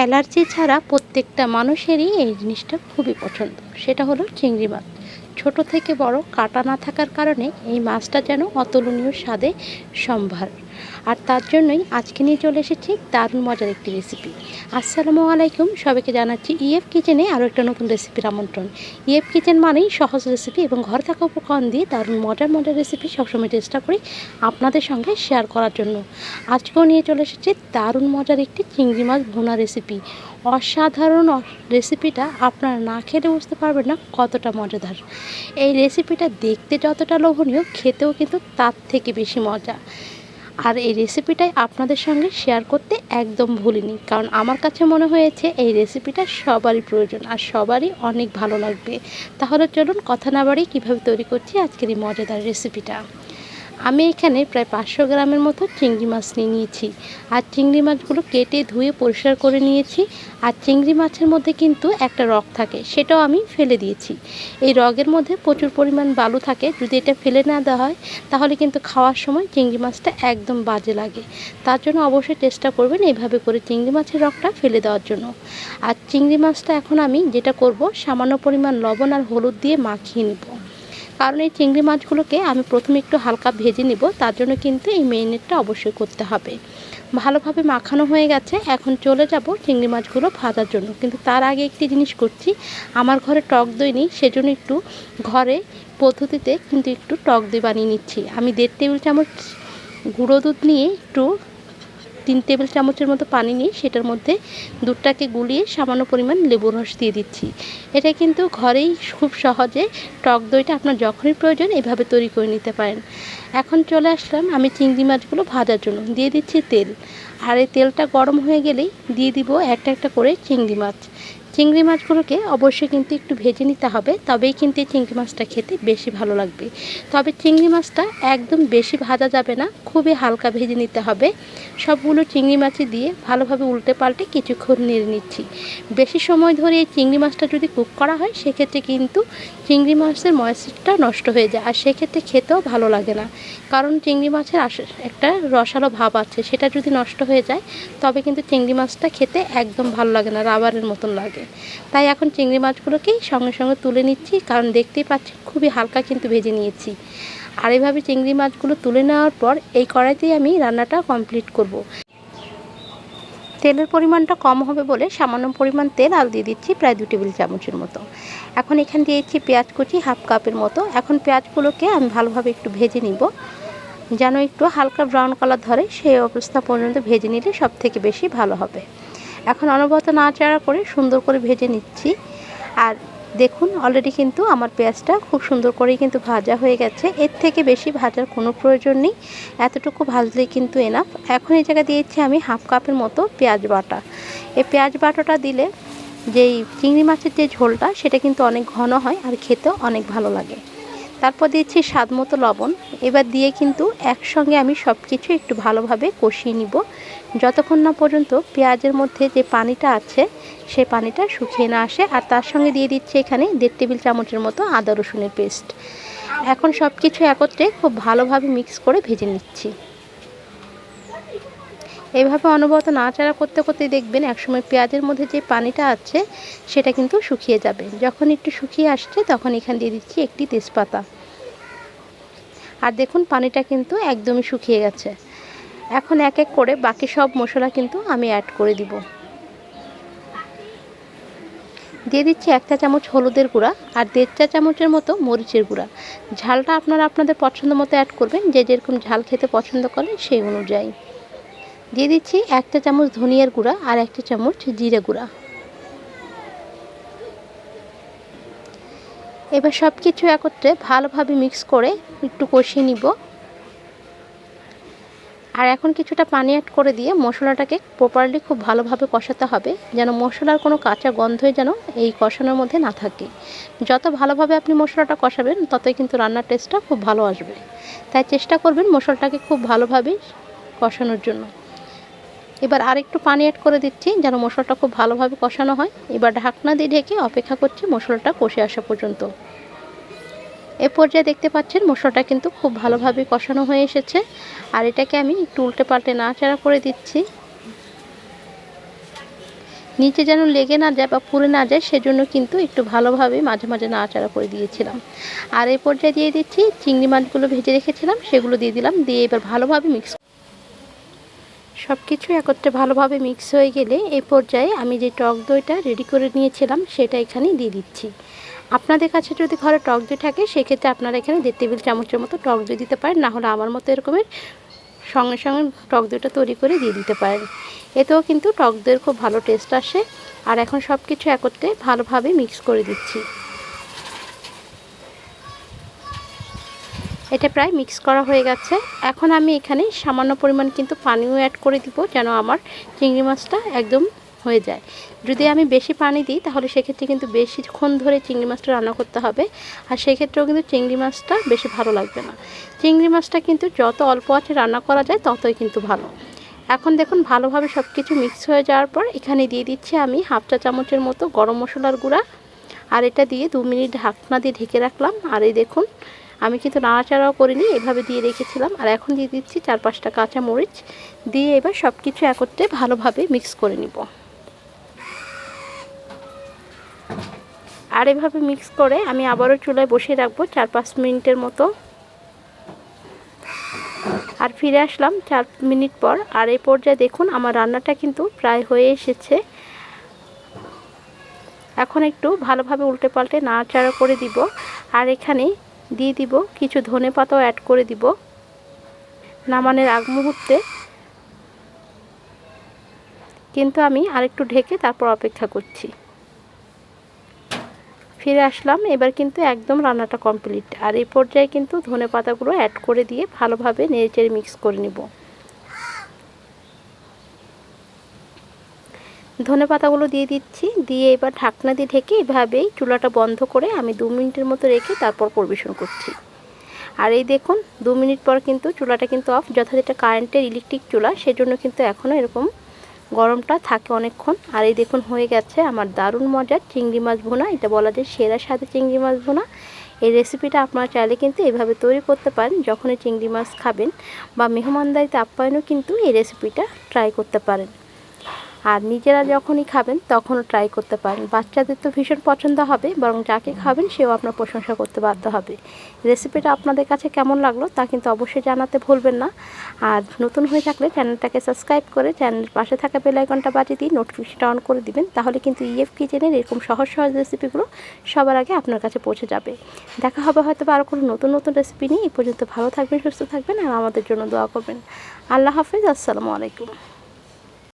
Allergy ছাড়া প্রত্যেকটা মানুষেরই এই জিনিসটা খুবই পছন্দ। সেটা হলো চিংড়ি মাছ। ছোট থেকে বড় কাটা না থাকার কারণে এই মাছটা যেন অতুলনীয় স্বাদে সম্ভার। আর তার জন্যই আজকে নিয়ে চলে এসেছি দারুণ মজার একটি রেসিপি আসসালামু আলাইকুম, সবাইকে জানাচ্ছি ইএফ কিচেনে আরও একটা নতুন রেসিপির আমন্ত্রণ। ইএফ কিচেন মানেই সহজ রেসিপি এবং ঘরে থাকা উপকরণ দিয়ে দারুণ মজার মজার রেসিপি সবসময় চেষ্টা করি আপনাদের সঙ্গে শেয়ার করার জন্য। আজকেও নিয়ে চলে এসেছি দারুণ মজার একটি চিংড়ি মাছ ভুনা রেসিপি অসাধারণ রেসিপিটা আপনারা না খেলে বুঝতে পারবেন না কতটা মজাদার। এই রেসিপিটা দেখতে যতটা লোভনীয়, খেতেও কিন্তু তার থেকে বেশি মজা। আর এই রেসিপিটাই আপনাদের সঙ্গে শেয়ার করতে একদম ভুলিনি। কারণ আমার কাছে মনে হয়েছে এই রেসিপিটা সবারই প্রয়োজন আর সবারই অনেক ভালো লাগবে। তাহলে চলুন কথা না বাড়ি কীভাবে তৈরি করছি আজকের এই মজাদার রেসিপিটা আমি এখানে প্রায় পাঁচশো গ্রামের মতো চিংড়ি মাছ নিয়ে নিয়েছি। আর চিংড়ি মাছগুলো কেটে ধুয়ে পরিষ্কার করে নিয়েছি। আর চিংড়ি মাছের মধ্যে কিন্তু একটা রগ থাকে, সেটাও আমি ফেলে দিয়েছি। এই রগের মধ্যে প্রচুর পরিমাণ বালু থাকে, যদি এটা ফেলে না দেওয়া হয়, তাহলে কিন্তু খাওয়ার সময় চিংড়ি মাছটা একদম বাজে লাগে। তার জন্য অবশ্যই চেষ্টা করবেন এইভাবে করে চিংড়ি মাছের রগটা ফেলে দেওয়ার জন্য। আর চিংড়ি মাছটা এখন আমি যেটা করব, সামান্য পরিমাণ লবণ আর হলুদ দিয়ে মাখিয়ে নেব। কারণ এই চিংড়ি মাছগুলোকে আমি প্রথমে একটু হালকা ভেজে নিব, তার জন্য কিন্তু এই মেরিনেটটা অবশ্যই করতে হবে। ভালোভাবে মাখানো হয়ে গেছে, এখন চলে যাব চিংড়ি মাছগুলো ভাজার জন্য। কিন্তু তার আগে একটি জিনিস করছি, আমার ঘরে টক দই নেই, সেজন্য একটু ঘরে পদ্ধতিতে কিন্তু একটু টক দই বানিয়ে নিচ্ছি। আমি দেড় টেবিল চামচ গুঁড়ো দুধ নিয়ে একটু তিন টেবিল চামচের মতো পানি নিয়ে সেটার মধ্যে দুধটাকে গুলিয়ে সামান্য পরিমাণ লেবুর রস দিয়ে দিচ্ছি। এটা কিন্তু ঘরেই খুব সহজে টক দইটা আপনার যখনই প্রয়োজন এভাবে তৈরি করে নিতে পারেন। এখন চলে আসলাম আমি চিংড়ি মাছগুলো ভাজার জন্য। দিয়ে দিচ্ছি তেল। আর এই তেলটা গরম হয়ে গেলেই দিয়ে দিব একটা একটা করে চিংড়ি মাছ। চিংড়ি মাছগুলোকে অবশ্যই কিন্তু একটু ভেজে নিতে হবে, তবেই কিন্তু এই চিংড়ি মাছটা খেতে বেশি ভালো লাগবে। তবে চিংড়ি মাছটা একদম বেশি ভাজা যাবে না, খুবই হালকা ভেজে নিতে হবে। সবগুলো চিংড়ি মাছই দিয়ে ভালোভাবে উল্টে পাল্টে কিছুক্ষণ নেড়ে নিচ্ছি। বেশি সময় ধরে এই চিংড়ি মাছটা যদি কুক করা হয়, সেক্ষেত্রে কিন্তু চিংড়ি মাছের ময়েশ্চারটা নষ্ট হয়ে যায়, আর সেক্ষেত্রে খেতেও ভালো লাগে না। কারণ চিংড়ি মাছের একটা রসালো ভাব আছে, সেটা যদি নষ্ট হয়ে যায়, তবে কিন্তু চিংড়ি মাছটা খেতে একদম ভালো লাগে না, রাবারের মতন লাগে। তাই এখন চিংড়ি মাছগুলোকেই সঙ্গে সঙ্গে তুলে নিচ্ছি, কারণ দেখতেই পাচ্ছি খুবই হালকা কিন্তু ভেজে নিয়েছি। আর এইভাবে চিংড়ি মাছগুলো তুলে নেওয়ার পর এই কড়াইতেই আমি রান্নাটা কমপ্লিট করব। তেলের পরিমাণটা কম হবে বলে সামান্য পরিমাণ তেল আর দিয়ে দিচ্ছি প্রায় দু টেবিল চামচের মতো। এখন এখানে দিয়েছি পেঁয়াজ কুচি হাফ কাপের মতো। এখন পেঁয়াজগুলোকে আমি ভালোভাবে একটু ভেজে নিব, যেন একটু হালকা ব্রাউন কালার ধরে সেই অবস্থা পর্যন্ত ভেজে নিলে সব থেকে বেশি ভালো হবে। এখন অনবরত নাড়াচাড়া করে সুন্দর করে ভেজে নিচ্ছি। আর দেখুন অলরেডি কিন্তু আমার পেঁয়াজটা খুব সুন্দর করেই কিন্তু ভাজা হয়ে গেছে। এর থেকে বেশি ভাজার কোনো প্রয়োজন নেই। এতটুকু ভাজলেই কিন্তু এনাফ এখন এই জায়গায় দিয়েছি আমি হাফ কাপের মতো পেঁয়াজ বাটা। এই পেঁয়াজ বাটাটা দিলে যেই চিংড়ি মাছের যে ঝোলটা, সেটা কিন্তু অনেক ঘন হয় আর খেতেও অনেক ভালো লাগে। তারপর দিচ্ছি স্বাদ মতো লবণ। এবার দিয়ে কিন্তু একসঙ্গে আমি সব কিছু একটু ভালোভাবে কষিয়ে নিব। যতক্ষণ না পর্যন্ত পেঁয়াজের মধ্যে যে পানিটা আছে সেই পানিটা শুকিয়ে না আসে। আর তার সঙ্গে দিয়ে দিচ্ছি এখানে দেড় টেবিল চামচের মতো আদা রসুনের পেস্ট। এখন সব কিছু একত্রে খুব ভালোভাবে মিক্স করে ভেজে নিচ্ছি। এইভাবে অনবরত নাড়াচাড়া করতে করতে দেখবেন একসময় পেঁয়াজের মধ্যে যে পানিটা আছে, সেটা কিন্তু শুকিয়ে যাবে। যখন একটু শুকিয়ে আসছে, তখন এখানে দিয়ে দিচ্ছি একটি তেজপাতা। আর দেখুন, পানিটা কিন্তু একদমই শুকিয়ে গেছে। এখন এক এক করে বাকি সব মশলা কিন্তু আমি অ্যাড করে দিব। দিয়ে দিচ্ছি এক চা চামচ হলুদের গুঁড়া আর দেড় চা চামচের মতো মরিচের গুঁড়া। ঝালটা আপনারা আপনাদের পছন্দ মতো অ্যাড করবেন। যে যেরকম ঝাল খেতে পছন্দ করেন সেই অনুযায়ী। দিয়ে দিচ্ছি একটা চামচ ধনিয়ার গুঁড়া আর একটা চামচ জিরে গুঁড়া। এবার সব কিছু একত্রে ভালোভাবে মিক্স করে একটু কষিয়ে নিব। আর এখন কিছুটা পানি অ্যাড করে দিয়ে মশলাটাকে প্রপারলি খুব ভালোভাবে কষাতে হবে, যেন মশলার কোনো কাঁচা গন্ধই যেন এই কষানোর মধ্যে না থাকে। যত ভালোভাবে আপনি মশলাটা কষাবেন, ততই কিন্তু রান্নার টেস্টটা খুব ভালো আসবে। তাই চেষ্টা করবেন মশলাটাকে খুব ভালোভাবে কষানোর জন্য। এবার আর একটু পানি অ্যাড করে দিচ্ছি যেন মশলাটা খুব ভালোভাবে কষানো হয়। এবার ঢাকনা দিয়ে ঢেকে অপেক্ষা করছি মশলাটা কষে আসা পর্যন্ত। এ পর্যায়ে দেখতে পাচ্ছেন মশলাটা কিন্তু খুব ভালোভাবে কষানো হয়ে এসেছে। আর এটাকে আমি একটু উল্টে পাল্টে নাড়াচাড়া করে দিচ্ছি। নিচে যেন লেগে না যায় বা পুড়ে না যায় সেজন্য কিন্তু একটু ভালোভাবে মাঝে মাঝে নাড়াচাড়া করে দিয়েছিলাম। আর এই পর্যায়ে দিয়ে দিচ্ছি চিংড়ি মাছগুলো ভেজে রেখেছিলাম, সেগুলো দিয়ে দিলাম। দিয়ে এবার ভালোভাবে মিক্স সব কিছু একত্রে ভালোভাবে মিক্স হয়ে গেলে এই পর্যায়ে আমি যে টক দইটা রেডি করে নিয়েছিলাম, সেটা এখানে দিয়ে দিচ্ছি। আপনাদের কাছে যদি ঘরে টক দই থাকে, সেক্ষেত্রে আপনারা এখানে দেড় টেবিল চামচের মতো টক দই দিতে পারেন, না হলে আমার মতো এরকমের সঙ্গে সঙ্গে টক দইটা তৈরি করে দিয়ে দিতে পারেন। এতেও কিন্তু টক দইয়ের খুব ভালো টেস্ট আসে। আর এখন সব কিছু একত্রে ভালোভাবে মিক্স করে দিচ্ছি। এটা প্রায় মিক্স করা হয়ে গেছে। এখন আমি এখানে সামান্য পরিমাণ কিন্তু পানিও অ্যাড করে দিব যেন আমার চিংড়ি মাছটা একদম হয়ে যায়। যদি আমি বেশি পানি দিই, তাহলে সেক্ষেত্রে কিন্তু বেশিক্ষণ ধরে চিংড়ি মাছটা রান্না করতে হবে। আর সেক্ষেত্রেও কিন্তু চিংড়ি মাছটা বেশি ভালো লাগবে না। চিংড়ি মাছটা কিন্তু যত অল্প আছে রান্না করা যায়, ততই কিন্তু ভালো। এখন দেখুন, ভালোভাবে সব কিছু মিক্স হয়ে যাওয়ার পর এখানে দিয়ে দিচ্ছি আমি হাফ চা চামচের মতো গরম মশলার গুঁড়া। আর এটা দিয়ে দু মিনিট ঢাকনা দিয়ে ঢেকে রাখলাম। আর এই দেখুন আমি কিন্তু নাড়াচাড়াও করিনি, এভাবে দিয়ে রেখেছিলাম। আর এখন দিয়ে দিচ্ছি চার পাঁচটা কাঁচা মরিচ দিয়ে এবার সব কিছু একত্রে ভালোভাবে মিক্স করে নিব। আর এভাবে মিক্স করে আমি আবারও চুলায় বসিয়ে রাখব চার পাঁচ মিনিটের মতো। আর ফিরে আসলাম চার মিনিট পর। আর এই পর্যায়ে দেখুন আমার রান্নাটা কিন্তু প্রায় হয়ে এসেছে। এখন একটু ভালোভাবে উল্টে পাল্টে নাড়াচাড়া করে দিব। আর এখানে দিয়ে দিব, কিছু ধনে পাতাও অ্যাড করে দিব। নামানের আগ মুহূর্তে কিন্তু আমি আরেকটু ঢেকে তারপর অপেক্ষা করছি। ফিরে আসলাম, এবার কিন্তু একদম রান্নাটা কমপ্লিট আর এই পর্যায়ে কিন্তু ধনে পাতাগুলো অ্যাড করে দিয়ে ভালোভাবে নেড়েচেড়ে মিক্স করে নেব। ধনে পাতাগুলো দিয়ে দিচ্ছি। দিয়ে এবার ঢাকনা দিয়ে ঢেকে এভাবেই চুলাটা বন্ধ করে আমি দু মিনিটের মতো রেখে তারপর পরিবেশন করছি। আর এই দেখুন, দু মিনিট পর কিন্তু চুলাটা কিন্তু অফ যথাযথ কারেন্টের ইলেকট্রিক চুলা, সেজন্য কিন্তু এখনও এরকম গরমটা থাকে অনেকক্ষণ। আর এই দেখুন, হয়ে গেছে আমার দারুণ মজার চিংড়ি মাছ ভুনা। এটা বলা যায় সেরা স্বাদে চিংড়ি মাছ ভুনা। এই রেসিপিটা আপনারা চাইলে কিন্তু এভাবে তৈরি করতে পারেন, যখনই চিংড়ি মাছ খাবেন। বা মেহমানদারিতে আপ্যায়নও কিন্তু এই রেসিপিটা ট্রাই করতে পারেন। আর নিজেরা যখনই খাবেন, তখনও ট্রাই করতে পারেন। বাচ্চাদের তো ভীষণ পছন্দ হবে, বরং যাকে খাবেন, সেও আপনার প্রশংসা করতে বাধ্য হবে। রেসিপিটা আপনাদের কাছে কেমন লাগল, তা কিন্তু অবশ্যই জানাতে ভুলবেন না। আর নতুন হয়ে থাকলে চ্যানেলটাকে সাবস্ক্রাইব করে চ্যানেলের পাশে থাকা বেলাইকনটা বাজিয়ে দিয়ে নোটিফিকেশনটা অন করে দিবেন, তাহলে কিন্তু ইএফ কিচেনের এরকম সহজ সহজ রেসিপিগুলো সবার আগে আপনার কাছে পৌঁছে যাবে। দেখা হবে হয়তো আরও কোনো নতুন নতুন রেসিপি নিয়ে। এই পর্যন্ত ভালো থাকবেন, সুস্থ থাকবেন, আর আমাদের জন্য দোয়া করবেন। আল্লাহ হাফিজ, আসসালামু আলাইকুম।